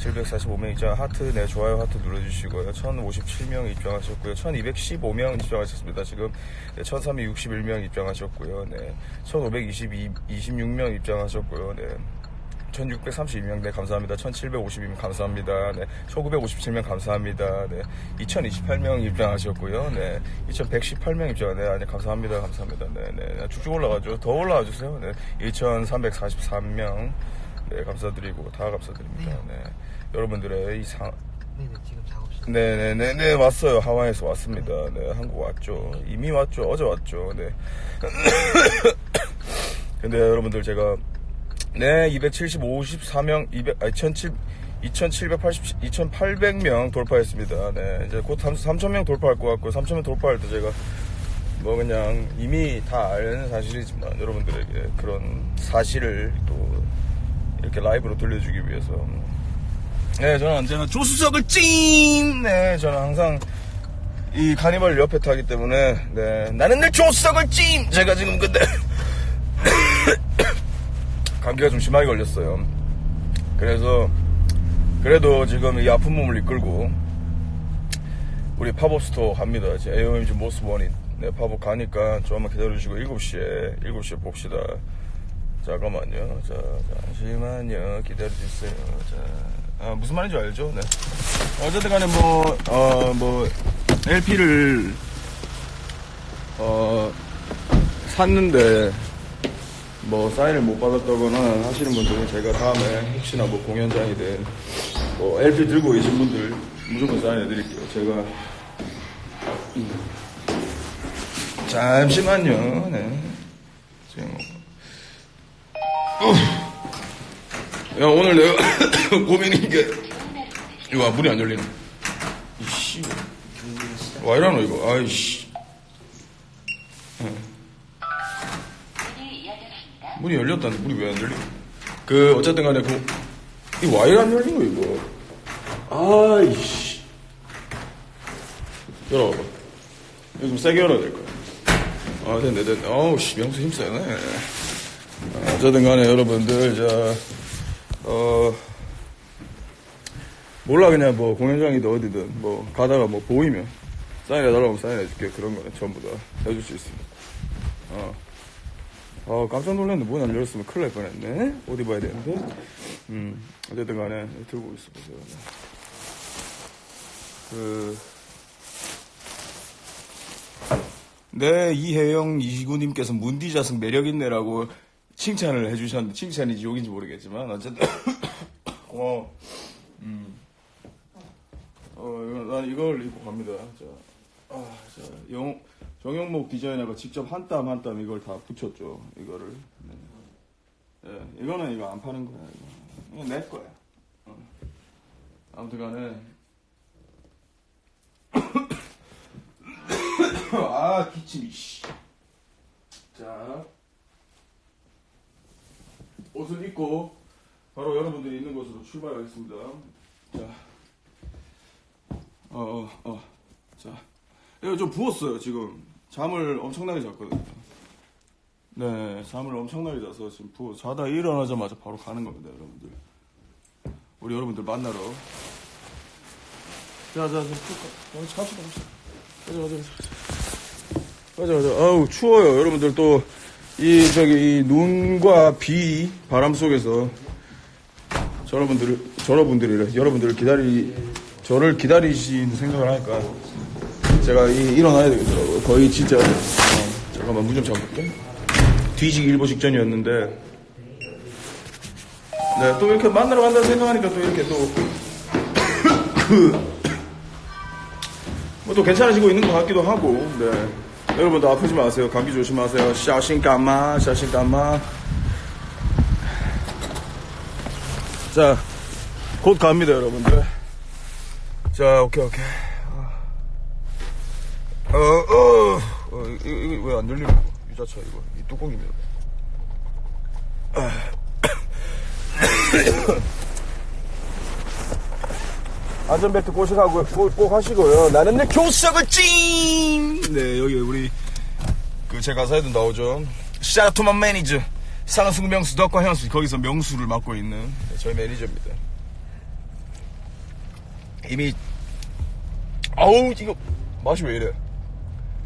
745명 입장 하트 네 좋아요 하트 눌러주시고요. 1057명 입장하셨고요. 1215명 입장하셨습니다. 지금 네, 1361명 입장하셨고요. 네 1526명 입장하셨고요. 네 1632명 네 감사합니다. 1752명 감사합니다. 네 1957명 감사합니다. 네 2028명 입장하셨고요. 네 2118명 입장 네 아니 감사합니다. 감사합니다. 네네 네, 쭉쭉 올라가죠. 더 올라와 주세요. 네 2343명. 네 감사드리고 다 감사드립니다. 네 여러분들의 이 상 네네 지금 작업실. 네네네네 왔어요. 하와이에서 왔습니다. 네 한국 왔죠. 이미 왔죠. 어제 왔죠. 네. 근데 여러분들 제가 네 270, 54명 200 아니 17 2780 2800명 돌파했습니다. 네 이제 곧 3000명 돌파할 것 같고 3000명 돌파할 때 제가 뭐 그냥 이미 다 아는 사실이지만 여러분들에게 그런 사실을 또 이렇게 라이브로 들려주기 위해서 네, 저는 언제나 조수석을 찡! 네, 저는 항상 이 카니발 옆에 타기 때문에, 네, 나는 늘 조수석을 찡! 제가 지금 근데, 감기가 좀 심하게 걸렸어요. 그래서, 그래도 지금 이 아픈 몸을 이끌고, 우리 팝업 스토어 갑니다. 이제 AOMG 모스 원인. 네, 팝업 가니까 조금만 기다려주시고, 7시에, 7시에 봅시다. 잠깐만요. 자, 잠시만요. 기다려주세요. 자, 아, 무슨 말인지 알죠? 네. 어쨌든 간에 뭐, 어, 뭐, LP를, 어, 샀는데, 뭐, 사인을 못 받았다거나 하시는 분들은 제가 다음에 혹시나 뭐 공연장이든, 뭐, LP 들고 계신 분들 무조건 사인해 드릴게요. 제가, 음. 잠시만요. 네. 지금, 야 오늘 내가 고민인 게 이거 아, 문이 안 열리네. 이씨. 와 이러노 이거. 아이씨. 응. 문이 열렸다는데 문이 왜 안 열리 그 어쨌든 간에 그 이 와이를 안 열린 거 이거. 아이씨. 열어봐 이거 좀 세게 열어야 될 거야. 아 됐네 됐네. 어우 씨 명수 힘 세네. 아, 어쨌든 간에 여러분들 자 어, 몰라, 그냥 뭐, 공연장이든 어디든, 뭐, 가다가 뭐, 보이면, 사인해 달라고 하면 사인해 줄게. 그런 거는 전부 다 해줄 수 있습니다. 어. 어, 깜짝 놀랐네. 문안 열었으면 큰일 날 뻔했네. 옷 입어야 되는데. 음, 어쨌든 간에, 들고 있어 보세요. 그, 네, 이혜영 이구님께서 문디자승 매력있네라고 칭찬을 해주셨는데, 칭찬인지 욕인지 모르겠지만, 어쨌든, 고마워. 음. 어, 이거, 난 이걸 입고 갑니다. 자, 아, 자, 영, 정영목 디자이너가 직접 한 땀 한 땀 이걸 다 붙였죠. 이거를. 네. 예, 이거는 이거 안 파는 거야. 이거, 이거 내 거야. 어. 아무튼 간에. 아, 기침이, 씨. 자. 옷을 입고 바로 여러분들이 있는 곳으로 출발하겠습니다. 자, 어, 어, 어, 자, 이거 좀 부었어요 지금 잠을 엄청나게 잤거든요. 네, 잠을 엄청나게 자서 지금 부어 자다 일어나자마자 바로 가는 겁니다, 여러분들. 우리 여러분들 만나러. 자, 자, 자, 자, 갑시다, 갑시다. 가자, 가자, 가자. 가자, 가자. 아우 추워요, 여러분들 또. 이 저기 이 눈과 비 바람 속에서 저러분들 저러분들이 여러분들을 기다리 저를 기다리신 생각을 하니까 제가 이, 일어나야 되겠더라고요. 거의 진짜 어, 잠깐만 문 좀 잠글게. 뒤지기 일보 직전이었는데 네 또 이렇게 만나러 간다는 생각하니까 또 이렇게 또그 뭐또 괜찮아지고 있는 것 같기도 하고, 네. 여러분도 아프지 마세요. 감기 조심하세요. 샤신까마, 샤신까마. 자, 곧 갑니다, 여러분들. 자, 오케이, 오케이. 어, 어, 어, 이거, 이거 왜안 열리는 거? 유자차, 이거. 이 뚜껑입니다. 안전벨트 고식하고 꼭, 꼭 하시고요. 나는 내 교수석을 찡! 네, 여기 우리 그 제 가사에도 나오죠. 샤토만 매니저 상승 명수 덕과 형수 거기서 명수를 맡고 있는 네, 저희 매니저입니다. 이미 아우 이거 맛이 왜 이래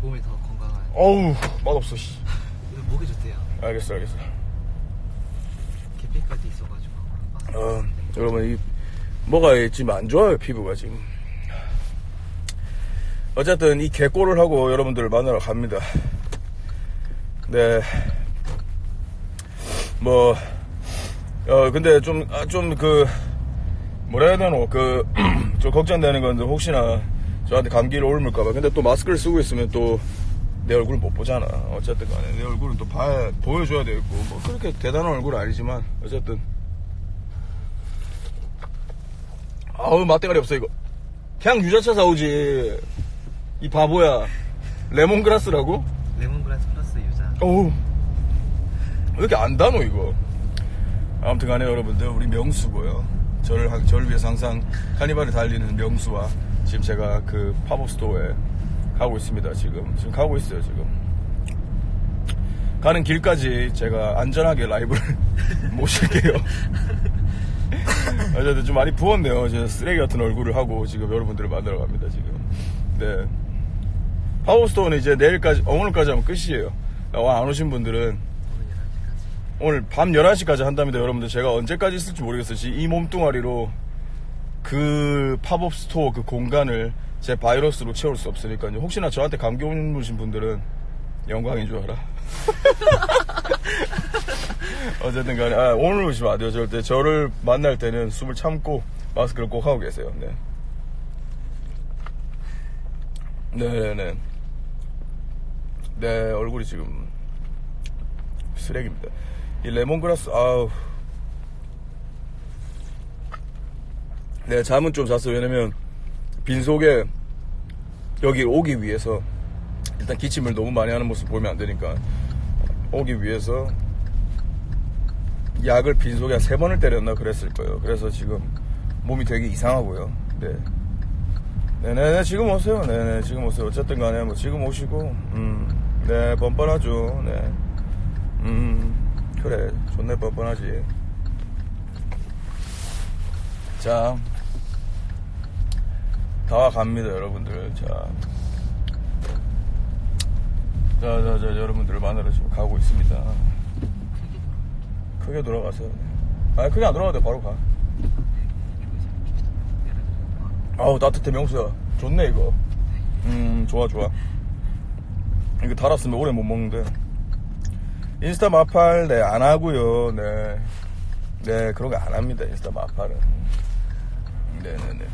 몸이 더 건강한. 어우 맛없어 씨. 이거 목이 좋대요. 알겠어 알겠어 계피까지 있어가지고. 아, 어, 여러분 이 뭐가 지금 안 좋아요 피부가 지금. 어쨌든 이 개꼴을 하고 여러분들을 만나러 갑니다. 네 뭐 어, 근데 좀 좀 그 뭐라 해야 되노? 그 좀 걱정되는 건데 혹시나 저한테 감기를 옮을까봐. 근데 또 마스크를 쓰고 있으면 또 내 얼굴을 못 보잖아. 어쨌든 간에. 내 얼굴은 또 봐야 보여줘야 되고. 뭐 그렇게 대단한 얼굴은 아니지만 어쨌든 아우 맛대가리 없어 이거. 그냥 유자차 사오지. 이 바보야. 레몬그라스라고? 레몬그라스 플러스 유자. 어우. 왜 이렇게 안 다노 이거? 아무튼 간에 여러분들 우리 명수고요. 저를, 하- 저를 위해서 항상 카니발을 달리는 명수와 지금 제가 그 팝업 스토어에 가고 있습니다 지금. 지금 가고 있어요 지금. 가는 길까지 제가 안전하게 라이브를 모실게요 어쨌든 좀 많이 부었네요 제 쓰레기 같은 얼굴을 하고 지금 여러분들을 만나러 갑니다 지금 네 스토어는 이제 내일까지 어, 오늘까지 하면 끝이에요 어, 안 오신 분들은 오늘 11시까지. 오늘 밤 11시까지 한답니다, 여러분들. 제가 언제까지 있을지 모르겠어요. 지- 이 몸뚱아리로 그 팝업 스토어 그 공간을 제 바이러스로 채울 수 없으니까요. 혹시나 저한테 감기 오신 분들은 영광인 줄 알아. 어쨌든 간에, 아, 오늘 오시면 안 돼요. 절대. 저를 만날 때는 숨을 참고 마스크를 꼭 하고 계세요. 네. 네네네. 네, 얼굴이 지금 쓰레기입니다. 이 레몬그라스 아우 네 잠은 좀 잤어요 왜냐면 빈속에 여기 오기 위해서 일단 기침을 너무 많이 하는 모습 보면 안 되니까 오기 위해서 약을 빈속에 한 세 번을 때렸나 그랬을 거예요 그래서 지금 몸이 되게 이상하고요 네 네네네 지금 오세요 네네 지금 오세요 어쨌든 간에 뭐 지금 오시고 음 네 뻔뻔하죠 네 음, 그래. 존내 뻔뻔하지. 자, 다 와갑니다, 여러분들. 자. 자, 자, 자, 여러분들을 만나러 지금 가고 있습니다. 크게 돌아가세요. 아, 크게 안 돌아가도 돼, 바로 가. 아우, 따뜻해, 명수야. 좋네, 이거. 음, 좋아, 좋아. 이거 달았으면 오래 못 먹는데. 인스타 마팔 네 안 하고요. 네. 네 그런 거 안 합니다. 인스타 마팔은. 네네네.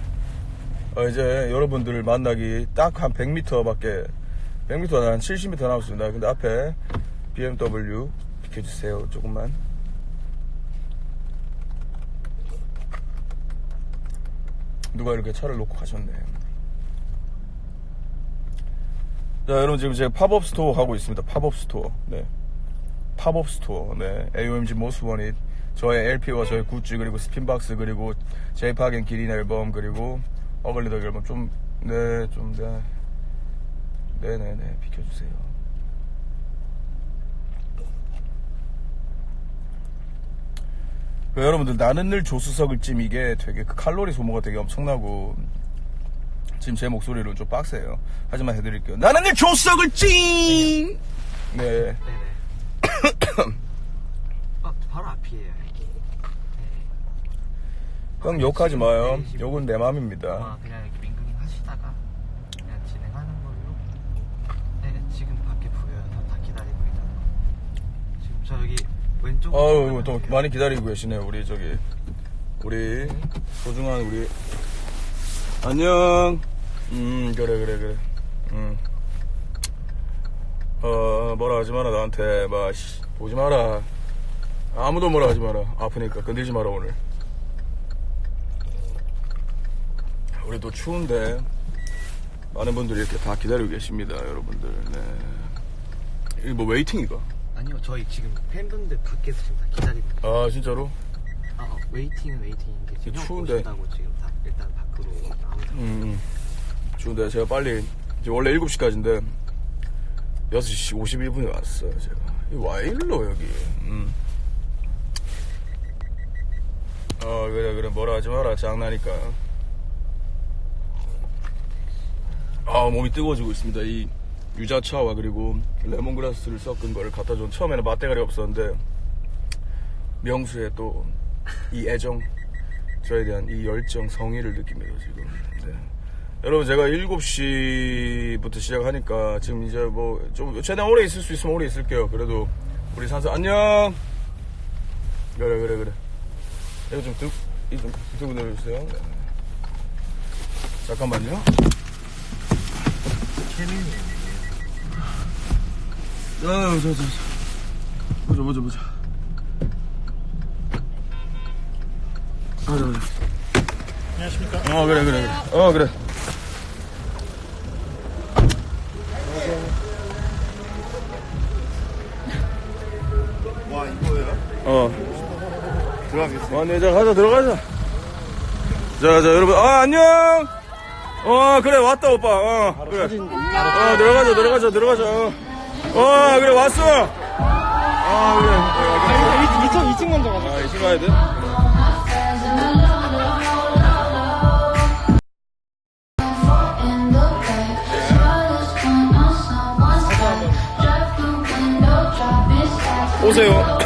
어, 이제 여러분들을 만나기 딱 한 100m밖에 100m 한 70m 남았습니다. 근데 앞에 BMW 비켜주세요. 조금만. 누가 이렇게 차를 놓고 가셨네. 자, 여러분 지금 제가 팝업 스토어 하고 있습니다. 팝업 스토어. 네. 팝업 스토어, 네, AOMG 모스원잇, 저의 LP와 저의 굿즈 그리고 스핀박스 그리고 제이파겐 기린 앨범 그리고 어글리덕 앨범 좀, 네, 좀, 네, 네, 네, 네, 비켜 주세요. 그 여러분들 나는 늘 조수석을 찜 이게 되게 그 칼로리 소모가 되게 엄청나고 지금 제 목소리로 좀 빡세요. 하지만 해드릴게요. 나는 늘 조수석을 찜. 네. 네네. 어, 바로 앞이에요, 여기. 네. 형 욕하지 마요. 내리시고 욕은 내 맘입니다. 아마 그냥 이렇게 민근님 하시다가 그냥 진행하는 걸로. 네, 지금 밖에 보여요. 다 기다리고 있는 거. 지금 저 여기 왼쪽. 아유, 또 많이 기다리고 계시네요. 우리 저기 우리 소중한 우리 안녕. 음 그래 그래 그래. 음. 어 뭐라 하지 마라 나한테 막 씨, 보지 마라. 아무도 뭐라 하지 마라. 아프니까 건들지 마라 오늘. 우리 또 추운데 많은 분들이 이렇게 다 기다리고 계십니다, 여러분들. 네. 이거 뭐 웨이팅이가? 아니요, 저희 지금 팬분들 밖에서 지금 다 기다리고 있어요. 아 진짜로? 아, 어, 웨이팅은 웨이팅인데 지금 형 추운데. 오신다고 지금 다 일단 밖으로 나오자. 음, 좋은데 제가 빨리 이제 원래 7시까지인데 6시 51분에 왔어요 제가 와 일로 여기 음. 어 그래 그래 뭐라 하지 마라 장난이니까 아 몸이 뜨거워지고 있습니다. 이 유자차와 그리고 레몬그라스를 섞은 거를 갖다 준 처음에는 맛대가리 없었는데 명수의 또 이 애정 저에 대한 이 열정 성의를 느낍니다 지금. 네. 여러분 제가 7시부터 시작하니까 지금 이제 뭐 좀 최대한 오래 있을 수 있으면 오래 있을게요. 그래도 우리 산수 안녕. 그래 그래 그래. 이거 좀 들고 이거 좀 들고 내려주세요. 네. 잠깐만요. 아유, 저, 저, 저. 보자, 보자, 보자. 가자, 가자. 안녕하십니까? 어, 그래, 그래, 그래. 어, 그래. 와 이거예요? 어. 들어가겠어요? 어, 네, 자, 가자, 들어가자. 자, 자, 여러분. 아, 안녕! 어, 그래, 왔다, 오빠. 어, 그래. 어, 들어가자, 들어가자, 들어가자. 어, 어 그래, 왔어. 아, 그래. 어, 2층 2층 먼저 가자. 아, 이층 가야 돼? 오세요.